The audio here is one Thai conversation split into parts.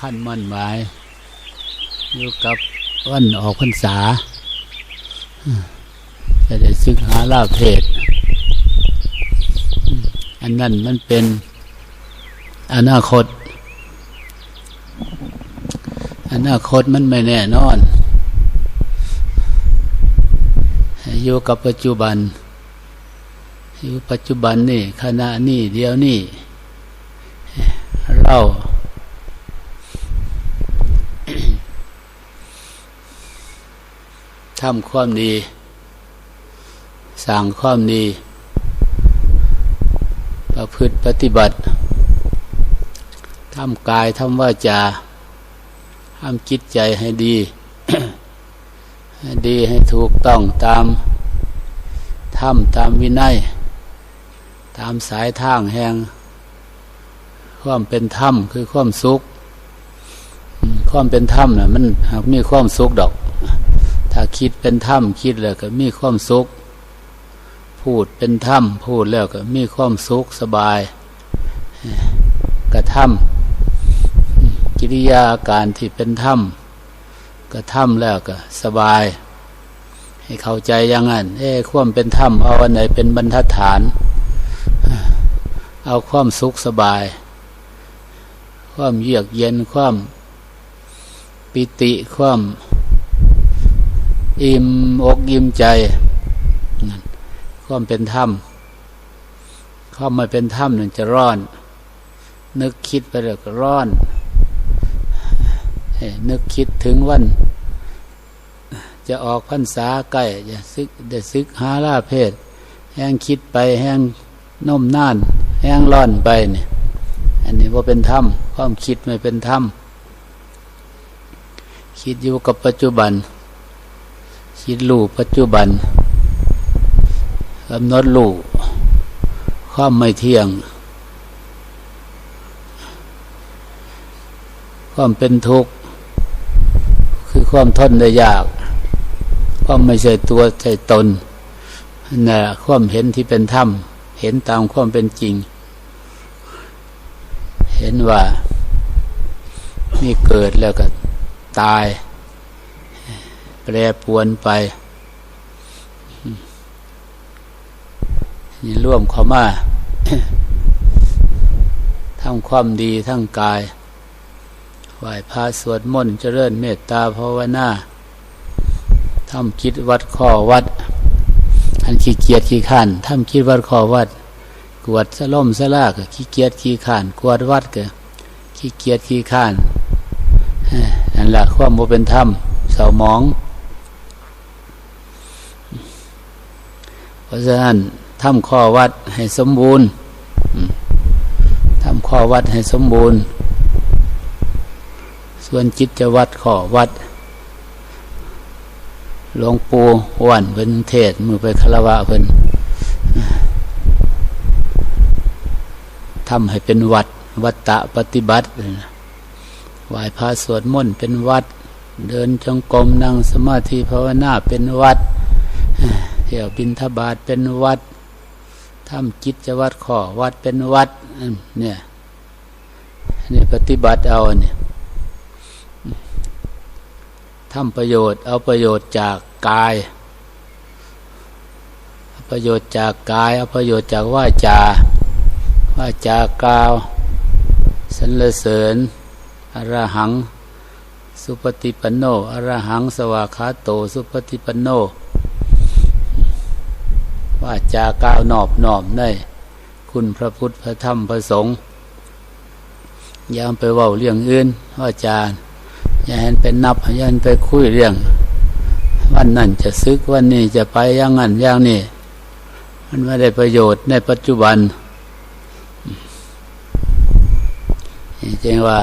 คัญมั่นหมาย อยู่กับวันออกพรรษา จะได้ศึกหาลาภเพศอันนั้นมันเป็นอนาคต อนาคตมันไม่แน่นอน อยู่กับปัจจุบัน อยู่ปัจจุบันนี่ขณะนี้เดียวนี่เรา ทำความดี สั่งความดี ประพฤติปฏิบัติทำกายทำวาจาทำจิตใจให้ดี ให้ดีให้ถูกต้องตามทำตามวินัย ตามสายทางแห่งความเป็นธรรมคือความสุขอืมความเป็นธรรมน่ะมันหากมีความสุขดอก ถ้าคิดเป็นธรรมคิดแล้วก็มีความสุข พูดเป็นธรรมพูดแล้วก็มีความสุขสบาย กระทำกิริยาอาการที่เป็นธรรมกระทำแล้วก็สบาย ให้เข้าใจอย่างนั้นเอ้ความเป็นธรรมเอาอันไหนเป็นบรรทัดฐาน เอาความสุขสบาย ความเยือกเย็นความปิติความ อิ่มอกอิ่มใจความเป็นธรรมความไม่เป็นธรรมหนึ่งจะร้อน นึกคิดไปแล้วก็ร้อน นึกคิดถึงวัน จะออกพรรษาใกล้จะซึกได้ซึกหาลาเพศ แห้งคิดไปแห้งน่มน่าน แห้งร้อนไปเนี่ยอันนี้ว่าเป็นธรรมความคิดไม่เป็นธรรมคิดอยู่กับปัจจุบัน คิดรู้ปัจจุบันกำหนดรู้ความไม่เที่ยง ความเป็นทุกข์ คือความทนได้ยาก ความไม่ใช่ตัวใช่ตนน่ะความเห็นที่เป็นธรรม เห็นตามความเป็นจริง เห็นว่า มีเกิดแล้วก็ตาย รปรวนไปนี่ร่วมเข้ามาทำความดีทั้งกายไหวพระสวดมนต์เจริญเมตตาภาวนาทำคิดวัดข้อวัดอันขี้เกียจขี้ขันทำคิดวัดข้อวัด กวดสล่มสลากขี้เกียจขี้ขันกวดวัดก็ขี้เกียจขี้ขันนั่นแหละความโมเป็นธรรมเสาหมอง เพราะฉะนั้นทำข้อวัดให้สมบูรณ์ทำข้อวัดให้สมบูรณ์ ส่วนจิตจะวัดข้อวัดหลวงปู่วันเป็นเทศมือไปคารวะเพิ่นทำให้เป็นวัด วัตตะปฏิบัติไหว้พระสวดมนต์เป็นวัด เดินจงกรมนั่งสมาธิภาวนาเป็นวัด ที่ยวบินทบาทเป็นวัดทำกิจวัตรข้อวัดเป็นวัดเนี่ยนี่ปฏิบัติเอาเนี่ยทำประโยชน์เอาประโยชน์จากกาย ประโยชน์จากกาย เอาประโยชน์จากว่าจาว่าจากล่าวสรรเสริญอรหัง สุปฏิปันโนอรหัง สวากาโต สุปฏิปันโน ว่าจากล่าวนอบน้อมในคุณพระพุทธพระธรรมพระสงฆ์ยามไปเว้าเรื่องอื่นว่าจารอย่าเห็นเป็นนับอย่าเห็นไปคุยเรื่อง วันนั้นจะซึกวันนี้จะไปอย่างนั้นอย่างนี้มันไม่ได้ประโยชน์ในปัจจุบันจริงว่า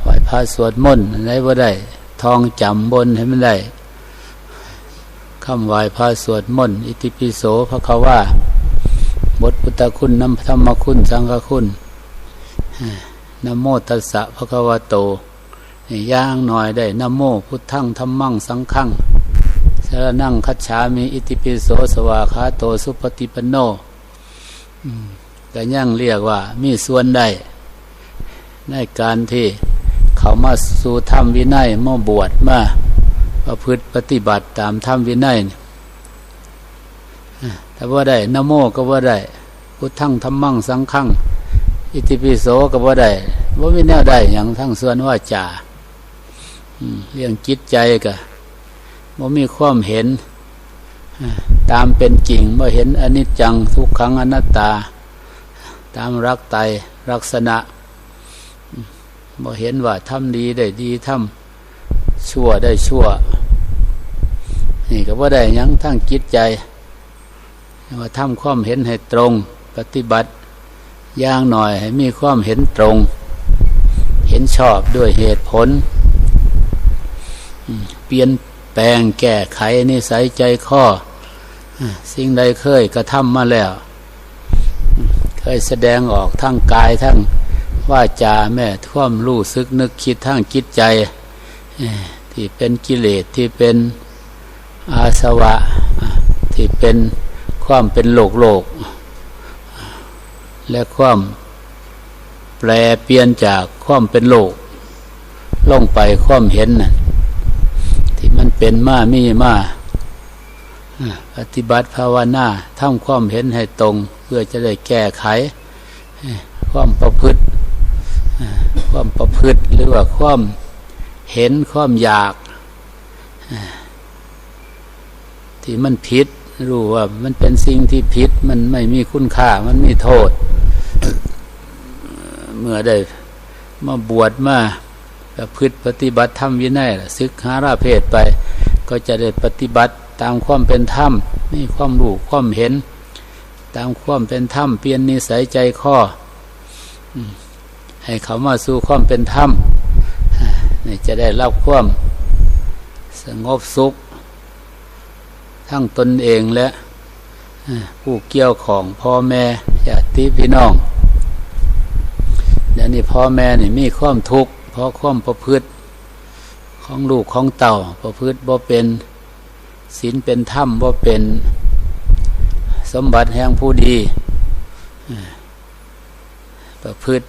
ไหวพระสวดมนต์อะไรว่ได้ ทองจำบนให้มันได้ คำไหวพระสวดมนต์อิติปิโสพระเขาว่าบทพุทธคุณน้ำธรรมคุณสังฆคุณนโมตัสสะพระคะวะโตย่างหน่อยได้นโมพุทธังธรรมังสังฆังสรนั่งคัจฉามิอิติปิโสสวาคาโตสุปฏิปันโนอืมก็ยังเรียกว่า มีส่วนได้ ในการที่เขาเขามาสู่ธรรมวินัยมาบวชมา ประพฤติปฏิบัติตามธรรมวินัยนี่แต่ว่าได้นโมก็ว่าได้ พุทธังธรรมังสังฆังอิติปิโสก็ว่าได้ว่ามีแนวได้อย่างทั้งส่วนว่าจ่าเรื่องจิตใจก็ว่ามีความเห็น ตามเป็นจริงเมื่อเห็นอนิจจังทุกขังอนัตตา ตามรักไตรลักษณะเมื่เห็นว่าทำดีได้ดีทำชั่วได้ชั่ว นี่ก็ว่าได้ยังทั้งจิตใจว่าทำความเห็นให้ตรง ปฏิบัติย่างหน่อยให้มีความเห็นตรง เห็นชอบด้วยเหตุผล เปลี่ยนแปลงแก้ไขนิสัยใจข้อ สิ่งใดเคยกระทำมาแล้ว เคยแสดงออกทั้งกายทั้งว่าจาแม่ท่วมรู้สึกนึกคิดทั้งจิตใจ ที่เป็นกิเลสที่เป็น อาสวะที่เป็นความเป็นโลกโลก และความแปลเปลี่ยนจากความเป็นโลกล่องไปความเห็นน่ะที่มันเป็นมามีมาอ่าปฏิบัติภาวนาทำความเห็นให้ตรง เพื่อจะได้แก้ไขเอ่อความประพฤติความประพฤติหรือว่าความเห็นความอยากอ ที่มันผิด รู้ว่ามันเป็นสิ่งที่ผิด มันไม่มีคุณค่า มันมีโทษ เมื่อได้มาบวชมาประพฤติปฏิบัติธรรมวินัยศึกหาราเพศไป ก็จะได้ปฏิบัติตามความเป็นธรรมมีความรู้ความเห็น ตามความเป็นธรรมเปลี่ยนนิสัยใจข้อให้เขามาสู่ความเป็นธรรมนี่จะได้รับความสงบสุข ทั้งตนเองและผู้เกี่ยวของพ่อแม่ญาติพี่น้องเดี๋ยวนี้พ่อแม่นี่มีความทุกข์เพราะความประพฤติของลูกของเต่าประพฤติบ่เป็นศีลเป็นธรรมบ่เป็นสมบัติแห่งผู้ดีประพฤติ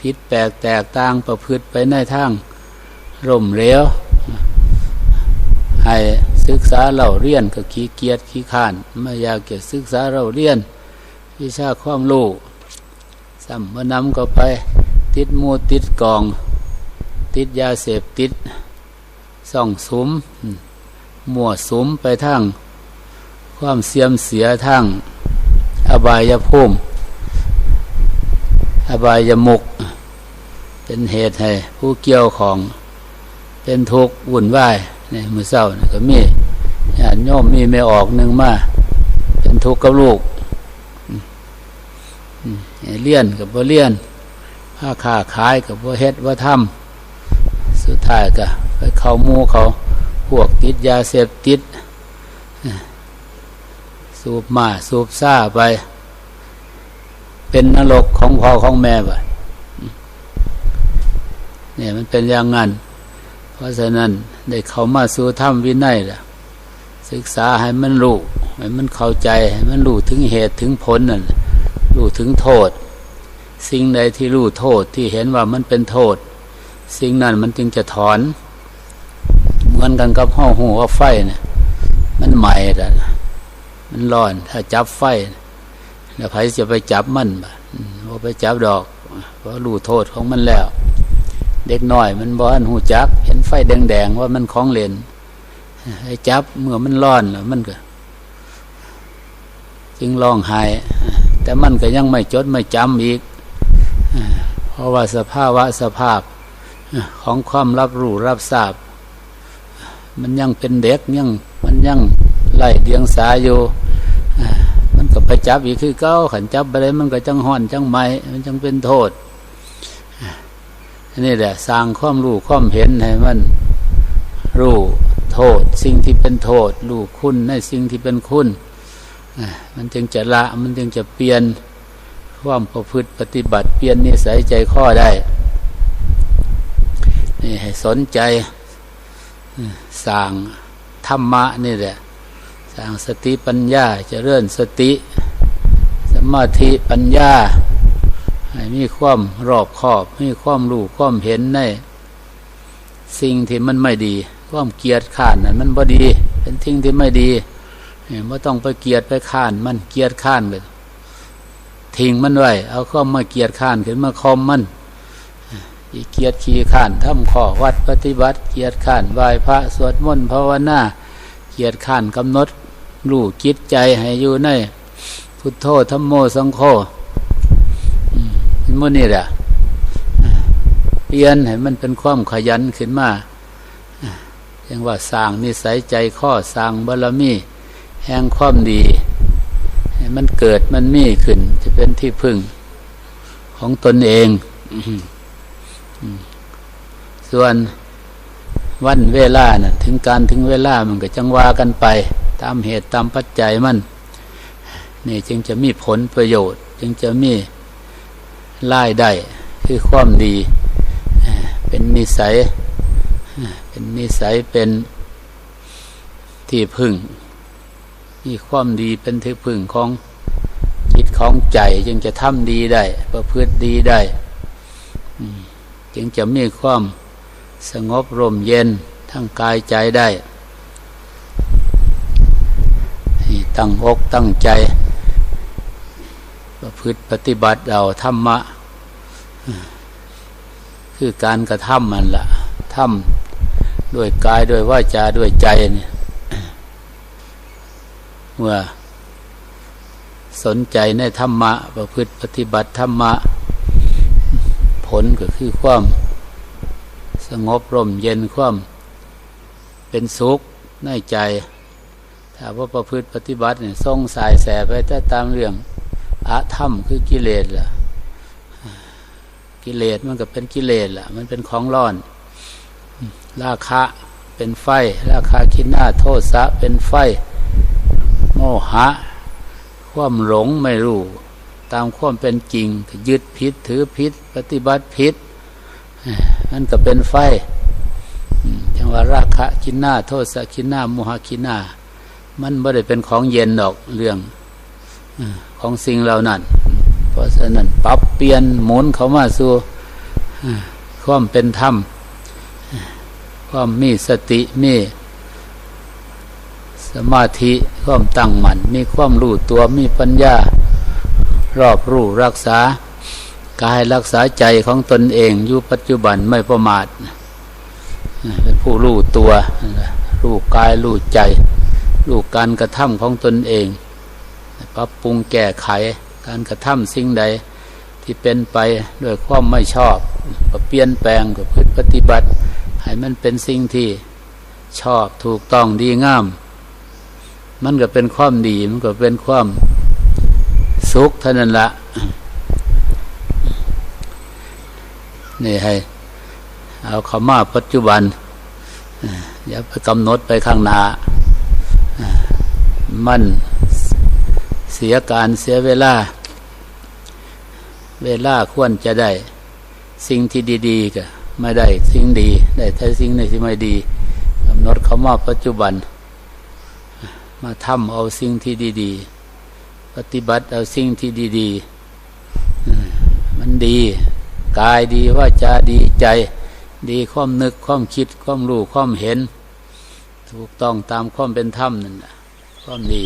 ผิดแปลกแตกต่างประพฤติไปในทางร่มเหลวให้ ศึกษาเราเรียนก็ขี้เกียจขี้ข้านไม่อยากจะศึกษาเราเรียนวิชาความรู้สัมมนำก็ไป ติดมูติดกอง ติดยาเสพติดส่องสุมมมั่วสุมไปทางความเสียมเสียทางอบายภูมิอบายมุก เป็นเหตุให้ผู้เกี่ยวของเป็นทุกข์วุ่นวาย นี่มือเศร้านี่ก็มีญาติโยมมีไม่ออกหนึ่งมาเป็นทุกข์กับลูกเลี้ยนกับบ่เลี้ยนผ้าค้าขายกับบ่เฮ็ดว่าทำสุดท้ายก็ไปเข้ามูเขาพวกติดยาเสพติด สูบมาสูบซ่าไป เป็นนรกของพ่อของแม่ไปเนี่ยมันเป็นอย่างนั้น เพราะฉะนั้น ได้เข้ามาสู่ธรรมวินัยล่ะ ศึกษาให้มันรู้ให้มันเข้าใจให้มันรู้ถึงเหตุถึงผลนั่นรู้ถึงโทษ สิ่งใดที่รู้โทษที่เห็นว่ามันเป็นโทษ สิ่งนั้นมันจึงจะถอน เหมือนกันกับห้องหูว่าไฟเนี่ยมันใหม่แต่มันร้อนถ้าจับไฟแล้วไผจะไปจับมันบ่ว่าไปจับดอกเพราะรู้โทษของมันแล้ว เด็กน้อยมันบอนหูจัก เห็น ฟแดงๆว่ามันของเล่นให้จับเมื่อมันร้อนแล้วมันก็จึงร้องไห้แต่มันก็ยังไม่จดไม่จำอีก เพราะว่าสภาวะสภาพของความรับรู้รับทราบ มันยังเป็นเด็กยังมันยังไล่เดียงสาอยู่มันก็ไปจับอีกคือเก้าขันจับไปเลยมันก็จังห่อนจังไหมมันจังเป็นโทษ นี่แหละสร้างความรู้ความเห็นให้มันรู้โทษ สิ่งที่เป็นโทษรู้คุณในสิ่งที่เป็นคุณมันจึงจะละมันจึงจะเปลี่ยนความประพฤติปฏิบัติเปลี่ยนนิสัยใจข้อได้นี่ให้สนใจสร้างธรรมะนี่แหละสร้างสติปัญญาเจะเริ่ญสติ สมาธิปัญญา ให้มีความรอบคอบ มีความรู้ความเห็นในสิ่งที่มันไม่ดี ความเกียดข้านนั้นมันบ่ดี เป็นทิ้งที่ไม่ดีไม่ต้องไปเกียดไปข้าน มันเกียดข้านเลยทิ้งมันไว้เอาข้อมาเกียดข้านขึ้นมาคอมมันอีเกียดขี้ข้านทำข้อวัดปฏิบัติ เกียดข้านไหว้พระสวดมนต์ภาวนาเกียดข้านกำหนดรู้จิตใจให้อยู่ในพุทโธธรรมโมสังโฆ มันนี่แหละเปลี่ยนให้มันเป็นความขยันขึ้นมาอย่างว่าสร้างนิสัยใจข้อสร้างบารมีแห่งความดีให้มันเกิดมันมีขึ้น จะเป็นที่พึ่งของตนเอง ส่วนวันเวลานะ่ะถึงการถึงเวลามันก็จังว่ากันไป ตามเหตุตามปัจจัยมัน นี่จึงจะมีผลประโยชน์ จึงจะมี รายได้คือความดีเป็นนิสัยเป็นนิสัยเป็นที่พึ่งมีความดีเป็นที่พึ่งของจิตของใจ จึงจะทำดีได้ ประพฤติดีได้จึงจะมีความสงบร่มเย็นทั้งกายใจได้ตั้งอกตั้งใจ ประพฤติปฏิบัติเอาธรรมะ คือการกระทำมันละทำด้วยกายด้วยวาจาด้วยใจเนี่ยเมื่อสนใจในธรรมะ ประพฤติปฏิบัติธรรมะ ผลก็คือความสงบร่มเย็นความเป็นสุขในใจ ถ้าว่าประพฤติปฏิบัติเนี่ยทรงสายแสไปแต่ตามเรื่อง อะธรรมคือกิเลสล่ะ กิเลสมันก็เป็นกิเลสล่ะ มันเป็นของร้อน ราคะเป็นไฟ ราคาคิดหน้าโทษสะเป็นไฟ โมหะ ความหลงไม่รู้ ตามความเป็นจริง ยึดผิดถือผิดปฏิบัติผิดนั่นก็เป็นไฟจังว่าราคะคิดหน้าโทษสะคิดหน้าโมหะคิดหน้ามันไม่ได้เป็นของเย็นดอกเรื่อง ของสิ่งเหล่านั้น เพราะฉะนั้นปรับเปลี่ยนหมุนเขามาสู่ความเป็นธรรม ความมีสติมีสมาธิความตั้งมั่นมีความรู้ตัวมีปัญญา รอบรู้รักษากายรักษาใจของตนเองอยู่ปัจจุบันไม่ประมาทเป็นผู้รู้ตัวรู้กายรู้ใจรู้การกระทำของตนเอง ปรับปรุงแก้ไขการกระทำสิ่งใดที่เป็นไปด้วยความไม่ชอบก็เปลี่ยนแปลงก็พึ่ปฏิบัติ ให้มันเป็นสิ่งที่ชอบถูกต้องดีงาม มันก็เป็นความดีมันก็เป็นความสุขเท่านั้นละนี่ให้ เอาคำมาปัจจุบันอย่าไปกำหนดไปข้างหน้ามัน สียการเสียเวลา เวลาควรจะได้ สิ่งที่ดีๆก็ไม่ได้สิ่งดี ได้แต่สิ่งที่ไม่ดีกำหนดคำว่าปัจจุบัน มาทำเอาสิ่งที่ดี ๆ ปฏิบัติเอาสิ่งที่ดีๆมันดี กายดีว่าจะดีใจ ดีความนึกความคิดความรู้ความเห็น ถูกต้องตามความเป็นธรรมนั่นแหละความดี